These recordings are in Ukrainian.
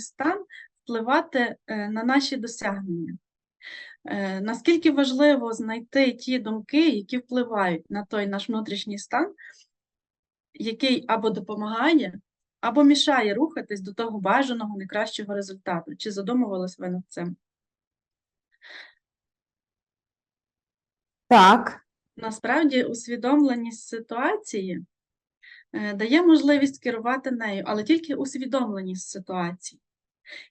стан впливати е, на наші досягнення. Е, Наскільки важливо знайти ті думки, які впливають на той наш внутрішній стан, який або допомагає, або мішає рухатись до того бажаного найкращого результату. Чи задумувались ви над цим? Так, Насправді, усвідомленість ситуації дає можливість керувати нею, але тільки усвідомленість ситуації.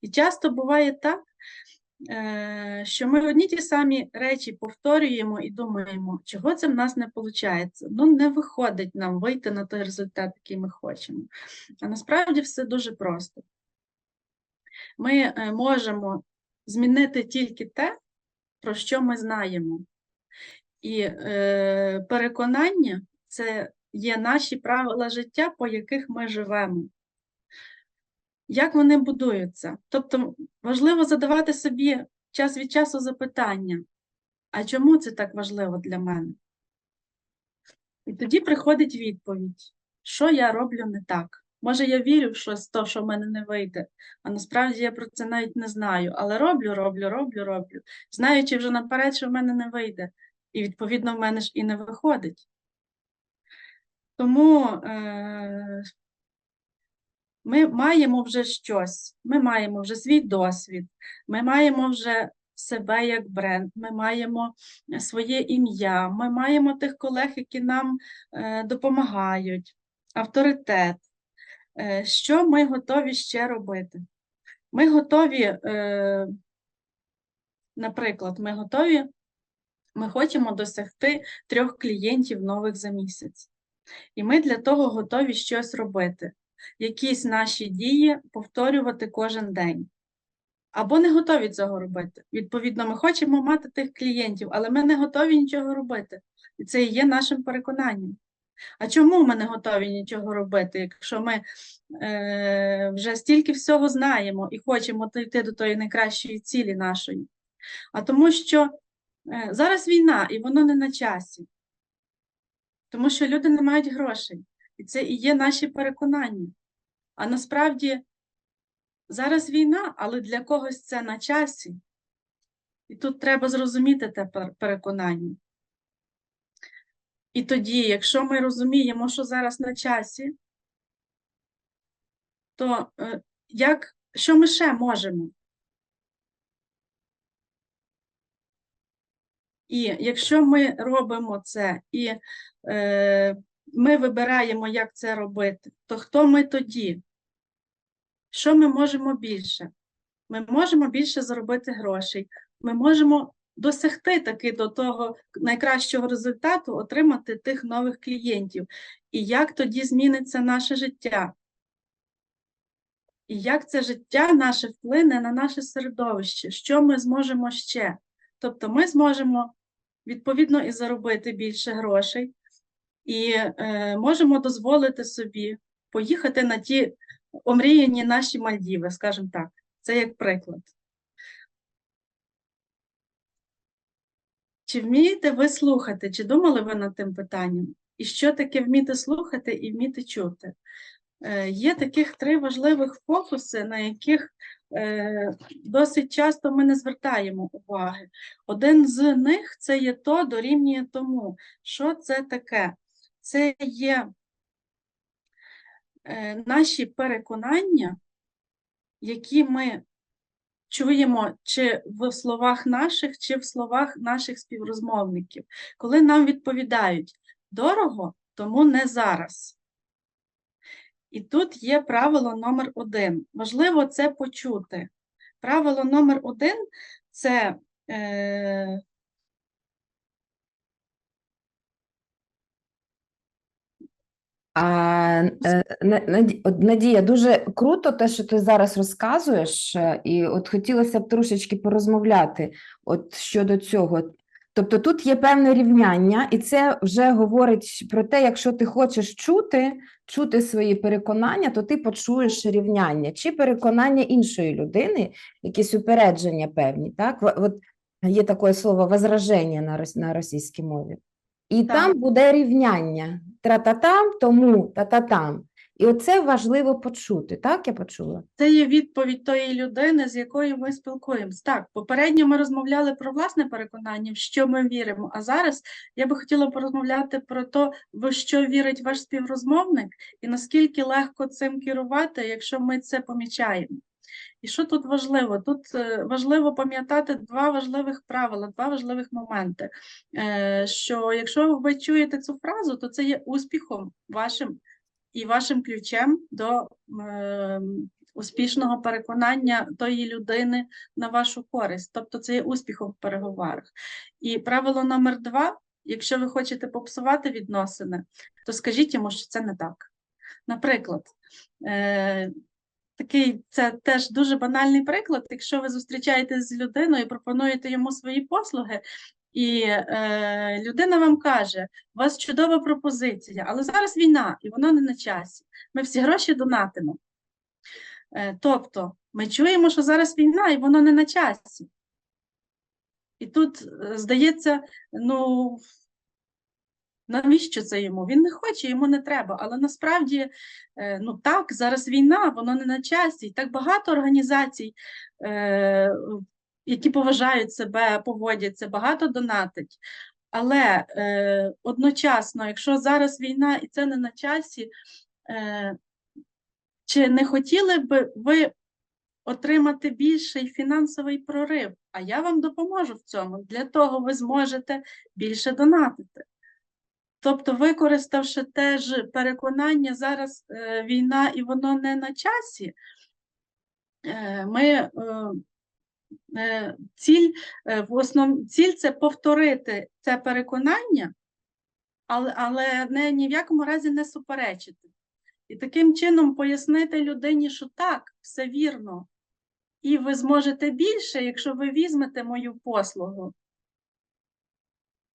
І часто буває так, е, що ми одні ті самі речі повторюємо і думаємо, чого це в нас не виходить. Ну, не виходить нам вийти на той результат, який ми хочемо. А насправді все дуже просто. Ми е, можемо змінити тільки те, про що ми знаємо. І е, переконання це є наші правила життя, по яких ми живемо. Як вони будуються? Тобто важливо задавати собі час від часу запитання, а чому це так важливо для мене? І тоді приходить відповідь, що я роблю не так. Може, я вірю в щось, то, що в мене не вийде, а насправді я про це навіть не знаю. Але роблю, роблю, роблю, роблю, знаючи вже наперед, що в мене не вийде. І, відповідно, в мене ж і не виходить. Тому е, ми маємо вже щось, ми маємо вже свій досвід, ми маємо вже себе як бренд, ми маємо своє ім'я, ми маємо тих колег, які нам е, допомагають, авторитет. Е, що ми готові ще робити? Ми готові, е, наприклад, ми готові, ми хочемо досягти трьох клієнтів нових за місяць. І ми для того готові щось робити, якісь наші дії повторювати кожен день. Або не готові цього робити. Відповідно, ми хочемо мати тих клієнтів, але ми не готові нічого робити. І це і є нашим переконанням. А чому ми не готові нічого робити, якщо ми е, вже стільки всього знаємо і хочемо дійти до тої найкращої цілі нашої? А тому що е, зараз війна, і воно не на часі. Тому що люди не мають грошей. І це і є наші переконання. А насправді зараз війна, але для когось це на часі. І тут треба зрозуміти те переконання. І тоді, якщо ми розуміємо, що зараз на часі, то е, як, що ми ще можемо? І якщо ми робимо це і е, ми вибираємо, як це робити, то хто ми тоді? Що ми можемо більше? Ми можемо більше заробити грошей, ми можемо досягти таки до того найкращого результату, отримати тих нових клієнтів. І як тоді зміниться наше життя? І як це життя наше вплине на наше середовище? Що ми зможемо ще? Тобто ми зможемо відповідно і заробити більше грошей, і е, можемо дозволити собі поїхати на ті омріяні наші Мальдіви, скажімо так. Це як приклад. Чи вмієте ви слухати? Чи думали ви над тим питанням? І що таке вміти слухати і вміти чути? Е, Є таких три важливих фокуси, на яких досить часто ми не звертаємо уваги. Один з них це є то дорівнює тому. Що це таке? Це є е, наші переконання, які ми чуємо чи в словах наших, чи в словах наших співрозмовників, коли нам відповідають дорого, тому не зараз. І тут є правило номер один. Важливо це почути. Правило номер один це е, А, е, Надія, дуже круто те, що ти зараз розказуєш, е, і от хотілося б трошечки порозмовляти от щодо цього. Тобто тут є певне рівняння, і це вже говорить про те, якщо ти хочеш чути, чути свої переконання, то ти почуєш рівняння чи переконання іншої людини, якісь упередження певні. Так? От є таке слово возраження на на російській мові. І Так. там буде рівняння. Тра-та-там, тому та-та-там. І оце важливо почути, так я почула? Це є відповідь тої людини, з якою ми спілкуємось. Так, попередньо ми розмовляли про власне переконання, в що ми віримо. А зараз я би хотіла порозмовляти про те, в що вірить ваш співрозмовник, і наскільки легко цим керувати, якщо ми це помічаємо. І що тут важливо? Тут е, важливо пам'ятати два важливих правила, два важливих моменти. Е, Що якщо ви чуєте цю фразу, то це є успіхом вашим і вашим ключем до е, успішного переконання тої людини на вашу користь. Тобто це є успіхом в переговорах. І правило номер два: якщо ви хочете попсувати відносини, то скажіть йому, що це не так. Наприклад, е, такий це теж дуже банальний приклад. Якщо ви зустрічаєтесь з людиною і пропонуєте йому свої послуги, і е, людина вам каже, у вас чудова пропозиція, але зараз війна, і воно не на часі. Ми всі гроші донатимо. Е, тобто, ми чуємо, що зараз війна, і воно не на часі. І тут, е, здається, ну, навіщо це йому? Він не хоче, йому не треба. Але насправді, е, ну так, зараз війна, воно не на часі. І так багато організацій, е, які поважають себе, поводяться, багато донатить. Але е, одночасно, якщо зараз війна і це не на часі, е, чи не хотіли б ви отримати більший фінансовий прорив? А я вам допоможу в цьому. Для того ви зможете більше донатити. Тобто, використавши те ж переконання, зараз е, війна і воно не на часі, е, ми е, ціль, е, в основ, ціль це повторити це переконання, але, але не, ні в якому разі не суперечити. І таким чином пояснити людині, що так, все вірно, і ви зможете більше, якщо ви візьмете мою послугу.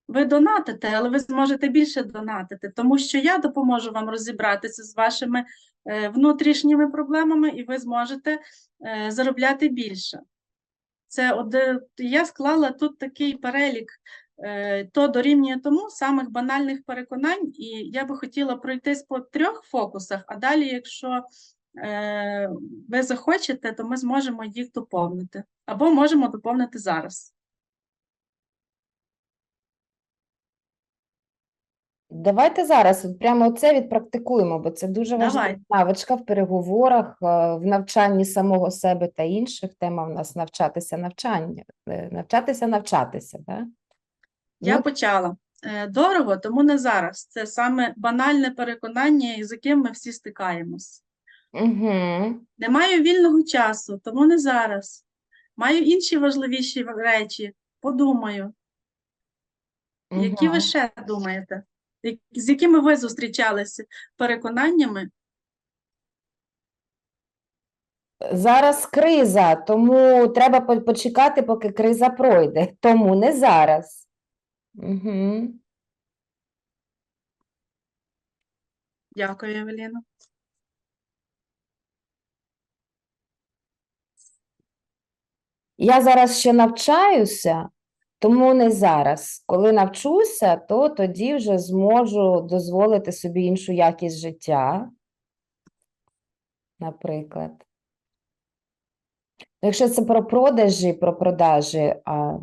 Ви донатите, але ви зможете більше донатити, тому що я допоможу вам розібратися з вашими е, внутрішніми проблемами, і ви зможете е, заробляти більше. Це оде- я склала тут такий перелік, е, то дорівнює тому самих банальних переконань, і я би хотіла пройтись по трьох фокусах, а далі, якщо е, ви захочете, то ми зможемо їх доповнити. Або можемо доповнити зараз. Давайте зараз от прямо це відпрактикуємо, бо це дуже важлива Давай. навичка в переговорах, е, в навчанні самого себе та інших. Тема в нас навчатися навчання, е, навчатися навчатися, да? Я Ну, почала. Е, Дорого, тому не зараз. Це саме банальне переконання, з яким ми всі стикаємось. Угу. Не маю вільного часу, тому не зараз. Маю інші важливіші речі. Подумаю. Які ви ще думаєте? З якими ви зустрічалися переконаннями? Зараз криза, тому треба почекати, поки криза пройде. Тому не зараз. Угу. Дякую, Евеліна. Я зараз ще навчаюся, тому не зараз. Коли навчуся, то тоді вже зможу дозволити собі іншу якість життя, наприклад. Якщо це про продажі, про продажі, а,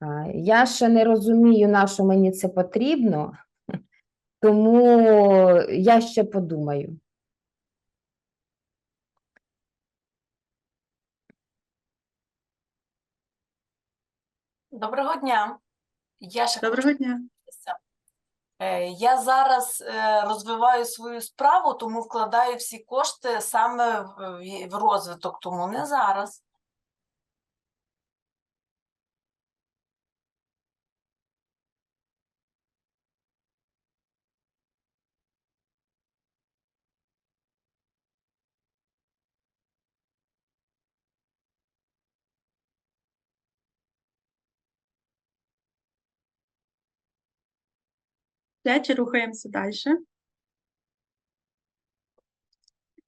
а, я ще не розумію, на що мені це потрібно, тому я ще подумаю. Доброго дня. Я ще Доброго дня. хочу Е, Я зараз е, розвиваю свою справу, тому вкладаю всі кошти саме в розвиток, тому не зараз. П'ять, рухаємося далі.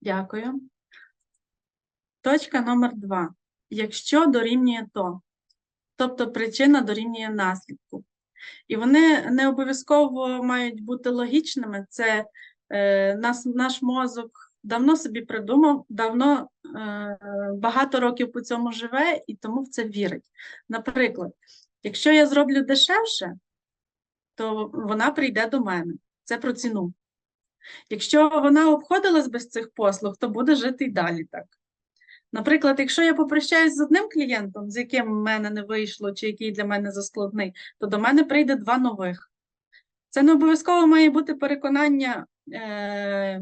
Дякую. Точка номер два. Якщо дорівнює то, тобто причина дорівнює наслідку. І вони не обов'язково мають бути логічними. Це е, нас, наш мозок давно собі придумав, давно е, багато років по цьому живе і тому в це вірить. Наприклад, якщо я зроблю дешевше, то вона прийде до мене. Це про ціну. Якщо вона обходилась без цих послуг, то буде жити й далі так. Наприклад, якщо я попрощаюсь з одним клієнтом, з яким в мене не вийшло, чи який для мене заскладний, то до мене прийде два нових. Це не обов'язково має бути переконання. Е-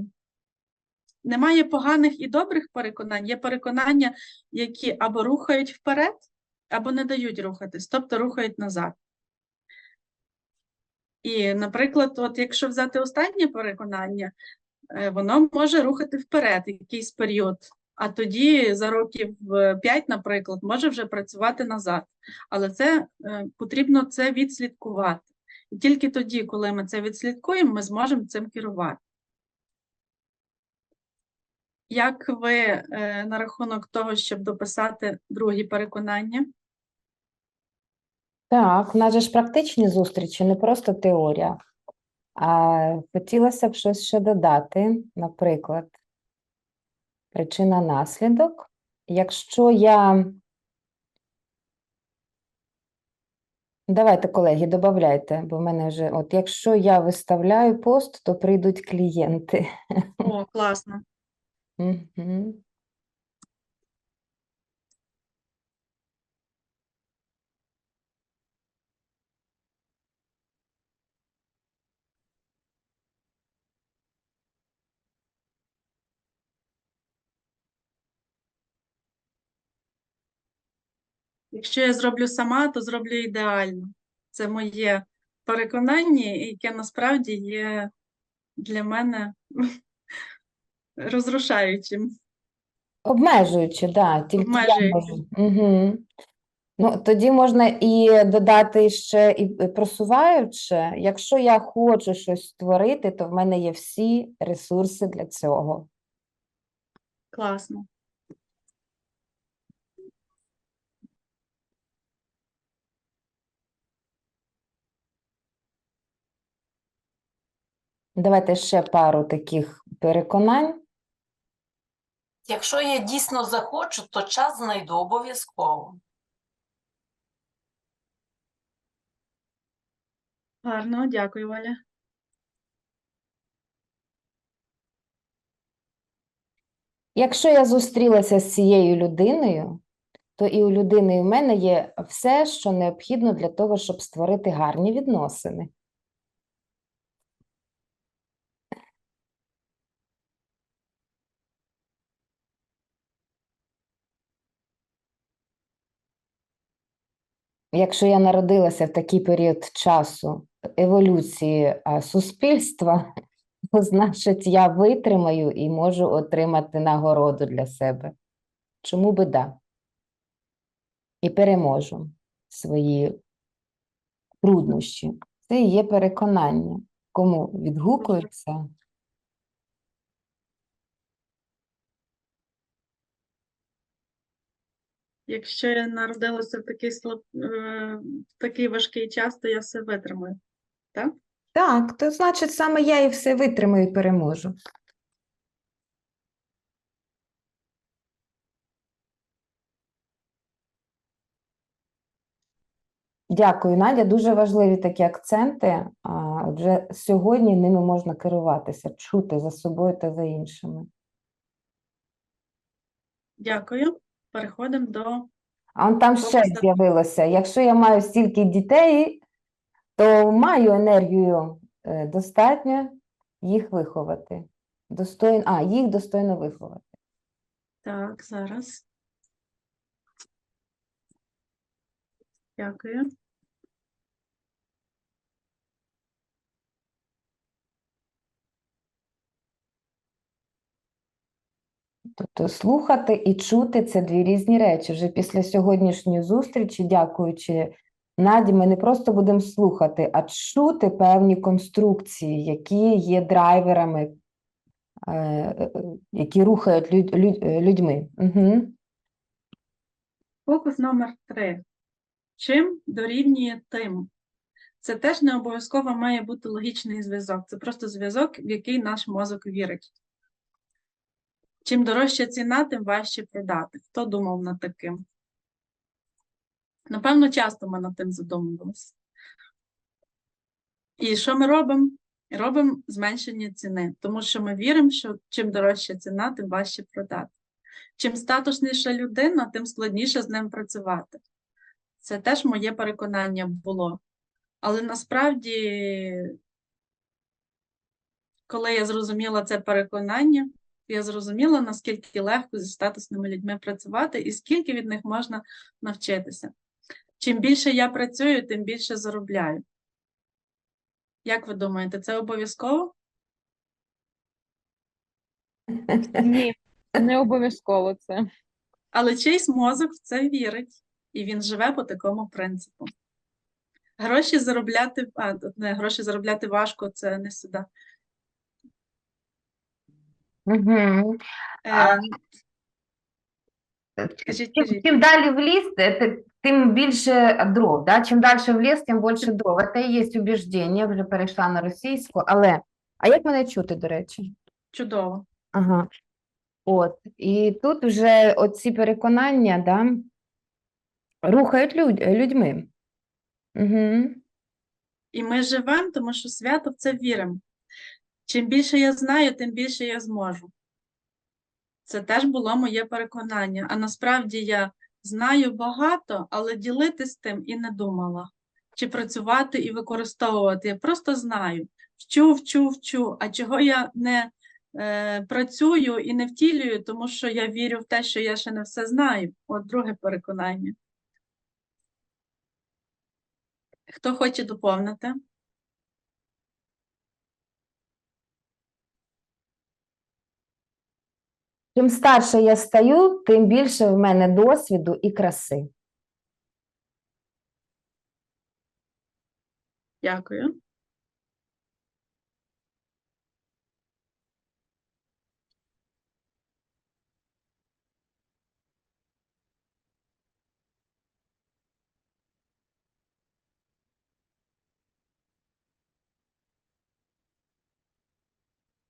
немає поганих і добрих переконань, є переконання, які або рухають вперед, або не дають рухатись, тобто рухають назад. І, наприклад, от якщо взяти останнє переконання, е, воно може рухати вперед якийсь період, а тоді за років 5, наприклад, може вже працювати назад. Але це е, потрібно це відслідкувати. І тільки тоді, коли ми це відслідкуємо, ми зможемо цим керувати. Як ви е, на рахунок того, щоб дописати другі переконання? Так, в нас же ж практичні зустрічі, не просто теорія. А хотілося б щось ще додати, наприклад, причина-наслідок. Якщо я. Давайте, колеги, додавайте, бо в мене вже, от якщо я виставляю пост, то прийдуть клієнти. О, класно. Якщо я зроблю сама, то зроблю ідеально. Це моє переконання, яке насправді є для мене розрушаючим. Обмежуючи, да, тільки я Обмежуючи. можу. Угу. Ну, тоді можна і додати ще і просуваючи. Якщо я хочу щось створити, то в мене є всі ресурси для цього. Класно. Давайте ще пару таких переконань. Якщо я дійсно захочу, то час знайду обов'язково. Гарно, дякую, Валя. Якщо я зустрілася з цією людиною, то і у людини, і в мене є все, що необхідно для того, щоб створити гарні відносини. Якщо я народилася в такий період часу еволюції суспільства, то значить я витримаю і можу отримати нагороду для себе. Чому би да? І переможу свої труднощі. Це і є переконання. Кому відгукується, Якщо я народилася в такий слаб... е, в такий важкий час, то я все витримаю. Так? так, то значить саме я і все витримаю і переможу. Дякую, Надя. Дуже важливі такі акценти. Отже, сьогодні ними можна керуватися, чути за собою та за іншими. Дякую. Переходимо до А он там ще з'явилося. Якщо я маю стільки дітей, то маю енергію е, достатньо їх виховати. Достойно, а, їх достойно виховати. так, зараз. Дякую. Тобто слухати і чути це дві різні речі. Вже після сьогоднішньої зустрічі, дякуючи Наді, ми не просто будемо слухати, а чути певні конструкції, які є драйверами, е, які рухають люд, люд- е, людьми. Угу. Фокус номер три. Чим дорівнює тим? Це теж не обов'язково має бути логічний зв'язок. Це просто зв'язок, в який наш мозок вірить. Чим дорожча ціна, тим важче продати. Хто думав над таким? Напевно, часто ми над тим задумувалися. І що ми робимо? Робимо зменшення ціни, тому що ми віримо, що чим дорожча ціна, тим важче продати. Чим статусніша людина, тим складніше з ним працювати. Це теж моє переконання було. Але насправді, коли я зрозуміла це переконання, я зрозуміла, наскільки легко зі статусними людьми працювати і скільки від них можна навчитися. Чим більше я працюю, тим більше заробляю. Як ви думаєте, це обов'язково? Ні, не обов'язково це. Але чийсь мозок в це вірить, і він живе по такому принципу. Гроші заробляти, а, не, гроші заробляти важко, це не сюди. Угу. Е, Кажіть, Чим, далі в ліс, е, ти- тим більше дров. Да? Чим далі в ліс, тим більше дров. Це і є убіждення, вже перейшла на російську. Але, а як мене чути, до речі? Чудово. Ага. От. І тут вже оці переконання, да, рухають люд, людьми. Угу. І ми живемо, тому що свято в це віримо. Чим більше я знаю, тим більше я зможу. Це теж було моє переконання. А насправді я знаю багато, але ділитись тим і не думала. Чи працювати і використовувати. Я просто знаю. Вчу, вчу, вчу. А чого я не е, працюю і не втілюю, тому що я вірю в те, що я ще не все знаю. От друге переконання. Хто хоче доповнити? Чим старше я стаю, тим більше в мене досвіду і краси. Дякую.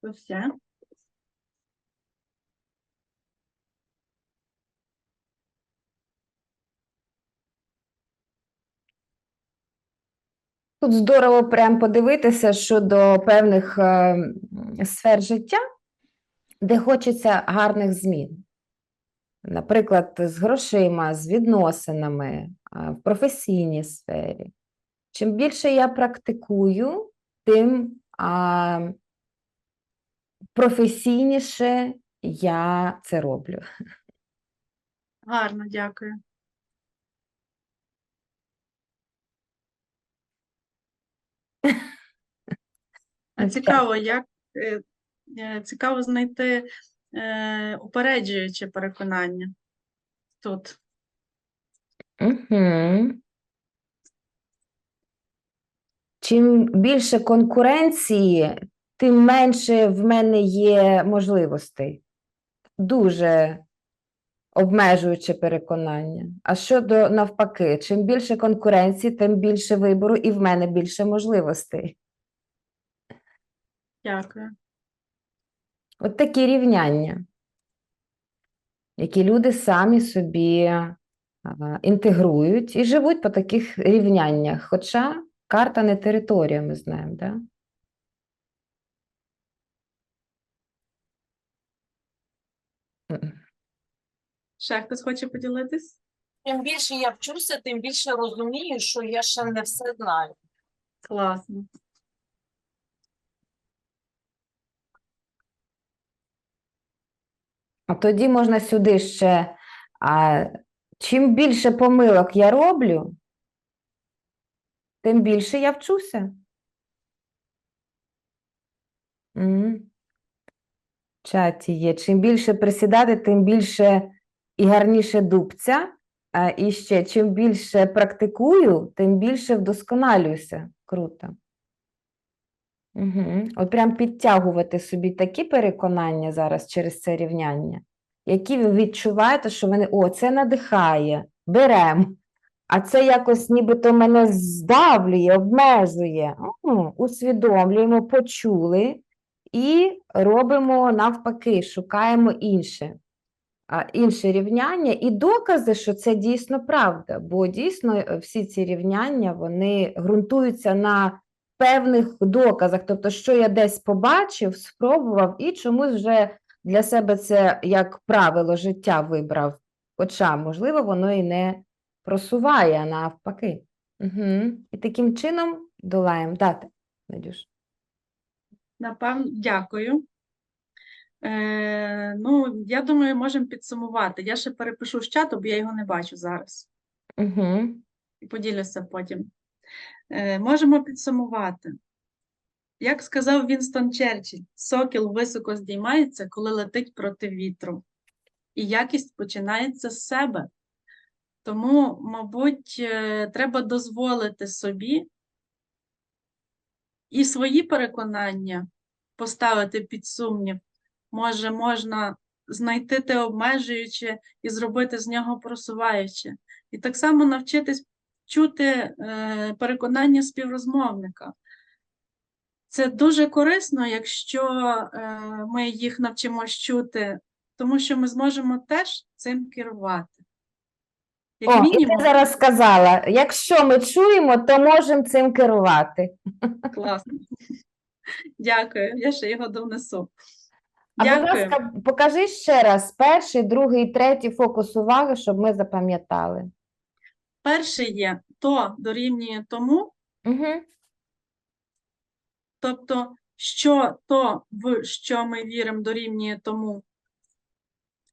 Все. Тут здорово прям подивитися щодо певних е, сфер життя, де хочеться гарних змін. Наприклад, з грошима, з відносинами, а, в професійній сфері. Чим більше я практикую, тим а, професійніше я це роблю. Гарно, дякую. Цікаво, як е, е, цікаво знайти е, упереджуюче переконання тут. Угу. Чим більше конкуренції, тим менше в мене є можливостей. Дуже обмежуюче переконання. А щодо навпаки, чим більше конкуренції, тим більше вибору, і в мене більше можливостей. Дякую. От такі рівняння, які люди самі собі інтегрують і живуть по таких рівняннях. Хоча карта не територія, ми знаємо, да? Мгм. Ще хтось хоче поділитись? Чим більше я вчуся, тим більше розумію, що я ще не все знаю. Класно. А тоді можна сюди ще. А, чим більше помилок я роблю, тим більше я вчуся. В чаті є. Чим більше присідати, тим більше і гарніше дубця. І ще, чим більше практикую, тим більше вдосконалююся. Круто. Угу. От прям підтягувати собі такі переконання зараз через це рівняння, які ви відчуваєте, що вони, о, це надихає, берем, а це якось нібито мене здавлює, обмежує. М, усвідомлюємо, почули і робимо навпаки, шукаємо інше, інше рівняння і докази, що це дійсно правда, бо дійсно е, всі ці рівняння вони ґрунтуються на певних доказах. Тобто, що я десь побачив, спробував і чомусь вже для себе це як правило життя вибрав. Хоча, можливо, воно і не просуває, навпаки. Угу. І таким чином долаємо. Дати, Надюш. Напевно, дякую. Е, ну, я думаю, можемо підсумувати. Я ще перепишу з чату, бо я його не бачу зараз. Угу. І поділюся потім. Е, можемо підсумувати. Як сказав Вінстон Черчилль, сокіл високо здіймається, коли летить проти вітру. І якість починається з себе. Тому, мабуть, е, треба дозволити собі і свої переконання поставити під сумнів. Може, можна знайти те обмежуюче і зробити з нього просуваюче. І так само навчитись чути е, переконання співрозмовника. Це дуже корисно, якщо е, ми їх навчимось чути, тому що ми зможемо теж цим керувати. Як О, і ти зараз сказала, якщо ми чуємо, то можемо цим керувати. класно. Дякую, я ще його донесу. А будь ласка, покажи ще раз перший, другий, третій фокус уваги, щоб ми запам'ятали. Перший є то дорівнює тому, Угу. тобто, що то, в що ми віримо, дорівнює тому.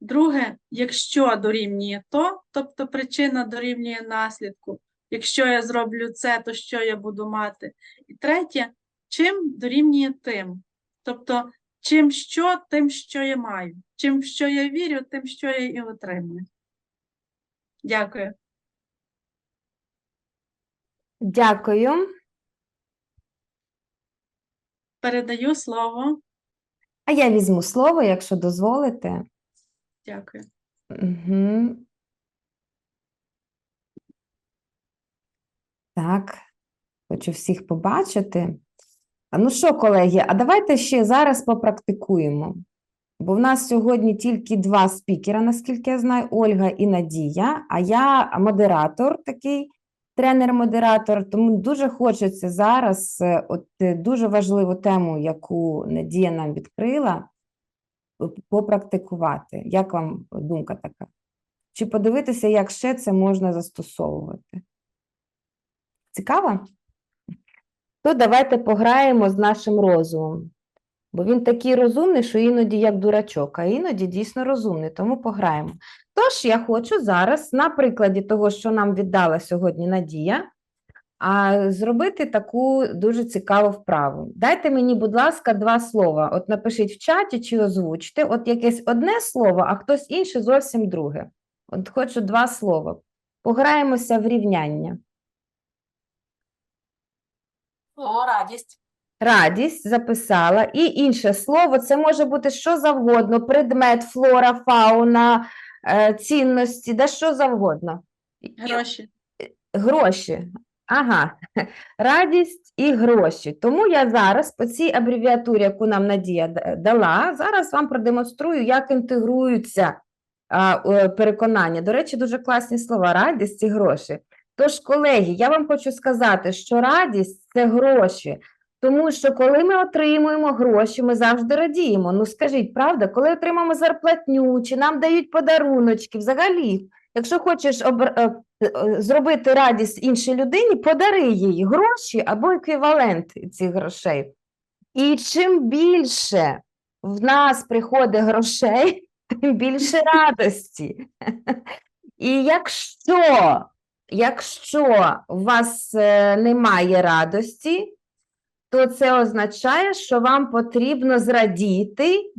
Друге, якщо дорівнює то, тобто причина дорівнює наслідку. Якщо я зроблю це, то що я буду мати? І третє, чим дорівнює тим. Тобто, чим що, тим, що я маю. Чим що я вірю, тим, що я і отримую. Дякую. Дякую. Передаю слово. А я візьму слово, якщо дозволите. Дякую. Угу. Так, хочу всіх побачити. Ну що, колеги, а давайте ще зараз попрактикуємо. Бо в нас сьогодні тільки два спікера, наскільки я знаю, Ольга і Надія, а я модератор такий, тренер-модератор, тому дуже хочеться зараз е, от е, дуже важливу тему, яку Надія нам відкрила, попрактикувати. Як вам думка така? Чи подивитися, як ще це можна застосовувати? Цікаво? То давайте пограємо з нашим розумом. Бо він такий розумний, що іноді як дурачок, а іноді дійсно розумний, тому пограємо. Тож я хочу зараз, на прикладі того, що нам віддала сьогодні Надія, а зробити таку дуже цікаву вправу. Дайте мені, будь ласка, два слова. От напишіть в чаті чи озвучте, от якесь одне слово, а хтось інше зовсім друге. От хочу два слова. Пограємося в рівняння. О, радість. Радість записала. І інше слово, це може бути що завгодно, предмет, флора, фауна, е, цінності, да що завгодно. Гроші. Гроші. Ага, радість і гроші. Тому я зараз по цій абревіатурі, яку нам Надія дала, зараз вам продемонструю, як інтегруються а, переконання. До речі, дуже класні слова радість і гроші. Тож, колеги, я вам хочу сказати, що радість це гроші. Тому що коли ми отримуємо гроші, ми завжди радіємо. Ну скажіть, правда, коли отримаємо зарплатню, чи нам дають подаруночки, взагалі, якщо хочеш обр- е, е, зробити радість іншій людині, подари їй гроші або еквівалент цих грошей. І чим більше в нас приходить грошей, тим більше радості. І якщо, якщо у вас е, немає радості, то це означає, що вам потрібно зрадіти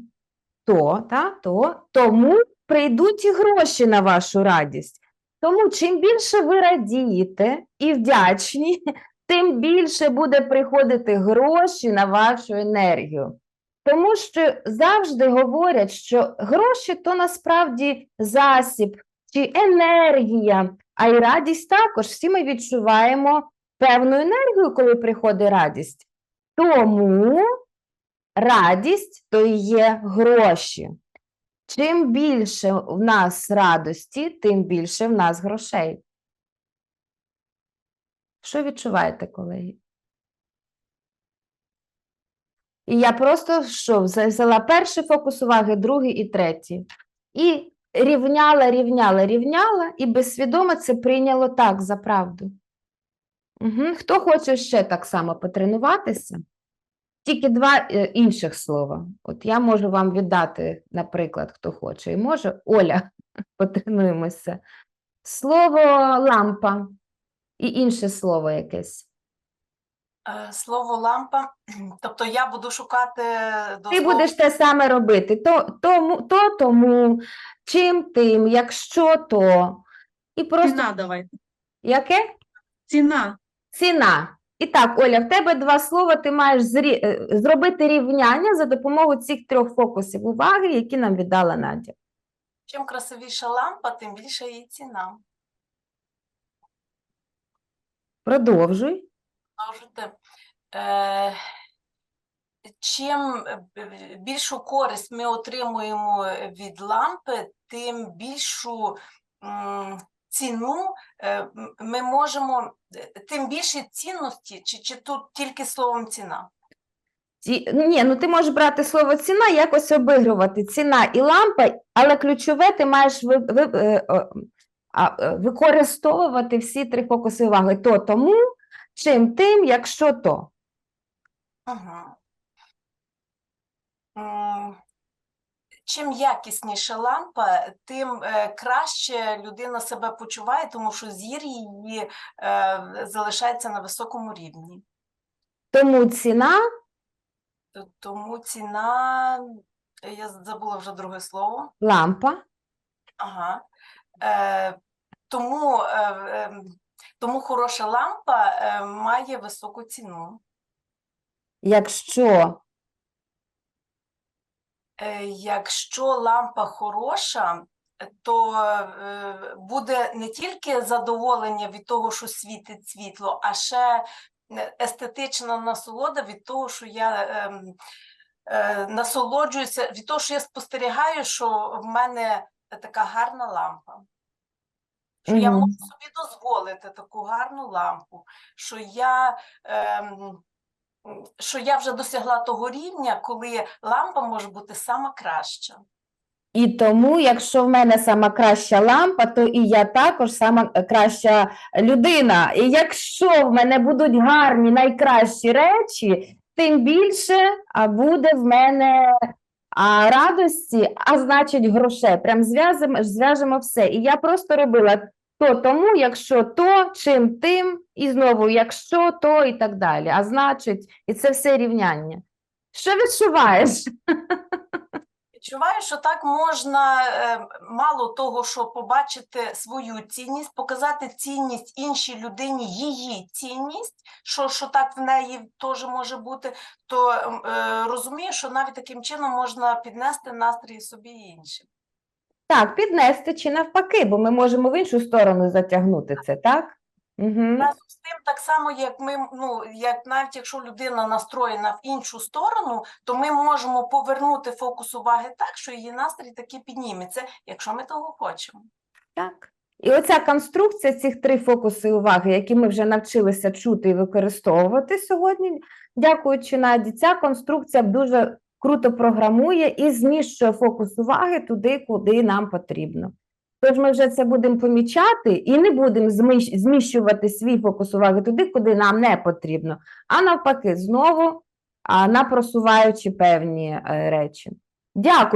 то, та, то, тому прийдуть і гроші на вашу радість. Тому чим більше ви радієте і вдячні, тим більше буде приходити гроші на вашу енергію. Тому що завжди говорять, що гроші то насправді засіб чи енергія, а й радість також. Всі ми відчуваємо певну енергію, коли приходить радість. Тому радість, то є гроші. Чим більше в нас радості, тим більше в нас грошей. Що відчуваєте, колеги? І я просто що, взяла перший фокус уваги, другий і третій. І рівняла, рівняла, рівняла, і безсвідомо це прийняло так за правду. Угу. Хто хоче ще так само потренуватися? Тільки два е, інших слова. От я можу вам віддати, наприклад, хто хоче. І може, Оля, потренуємося. Слово лампа і інше слово якесь. Е, Слово лампа. Тобто я буду шукати до Ти будеш те саме робити. То, тому, то тому, чим тим, якщо то. І просто Ціна давайте. яке? Ціна. Ціна. І так, Оля, в тебе два слова, ти маєш зрі... е, зробити рівняння за допомогою цих трьох фокусів уваги, які нам віддала Надя. Чим красивіша лампа, тим більша її ціна. Продовжуй. Можете. Е, чим е, більшу користь ми отримуємо від лампи, тим більшу ціну е, ми можемо, тим більше цінності, чи, чи тут тільки словом ціна? Ці... Ні, ну ти можеш брати слово ціна, якось обігрувати. Ціна і лампа, але ключове ти маєш ви... Ви... використовувати всі три фокуси уваги. То тому, чим тим, якщо то. Угу. Чим якісніша лампа, тим е, краще людина себе почуває, тому що зір її е, залишається на високому рівні. Тому ціна Т- Тому ціна, е, я забула вже друге слово. лампа. Ага. Е, тому, е, е, тому хороша лампа е, має високу ціну. Якщо Е, Якщо лампа хороша, то е, буде не тільки задоволення від того, що світить світло, а ще е, естетична насолода від того, що я ем, е, насолоджуюся, від того, що я спостерігаю, що в мене така гарна лампа. Що я можу собі дозволити таку гарну лампу, що я, ем, що я вже досягла того рівня, коли лампа може бути сама краща. І тому, якщо в мене сама краща лампа, то і я також сама е, краща людина. І якщо в мене будуть гарні найкращі речі, тим більше буде в мене радості, а значить грошей. Прям зв'яжемо, зв'яжемо все. І я просто робила то тому, якщо то, чим тим, і знову якщо то, і так далі. А значить, і це все рівняння. Що відчуваєш? Відчуваю, що так можна е, мало того, що побачити свою цінність, показати цінність іншій людині, її цінність, що, що так в неї теж може бути, то е, розумію, що навіть таким чином можна піднести настрій собі іншим. Так, піднести чи навпаки, бо ми можемо в іншу сторону затягнути це, так? Угу. Разом з тим, так само, як ми, ну як навіть якщо людина настроєна в іншу сторону, то ми можемо повернути фокус уваги так, що її настрій таки підніметься, якщо ми того хочемо. Так. І оця конструкція цих три фокуси уваги, які ми вже навчилися чути і використовувати сьогодні, дякуючи Наді, ця конструкція дуже круто програмує і зміщує фокус уваги туди, куди нам потрібно. Тож ми вже це будемо помічати і не будемо зміщувати свій фокус уваги туди, куди нам не потрібно, а навпаки, знову напросуваючи певні е, речі. Дякую.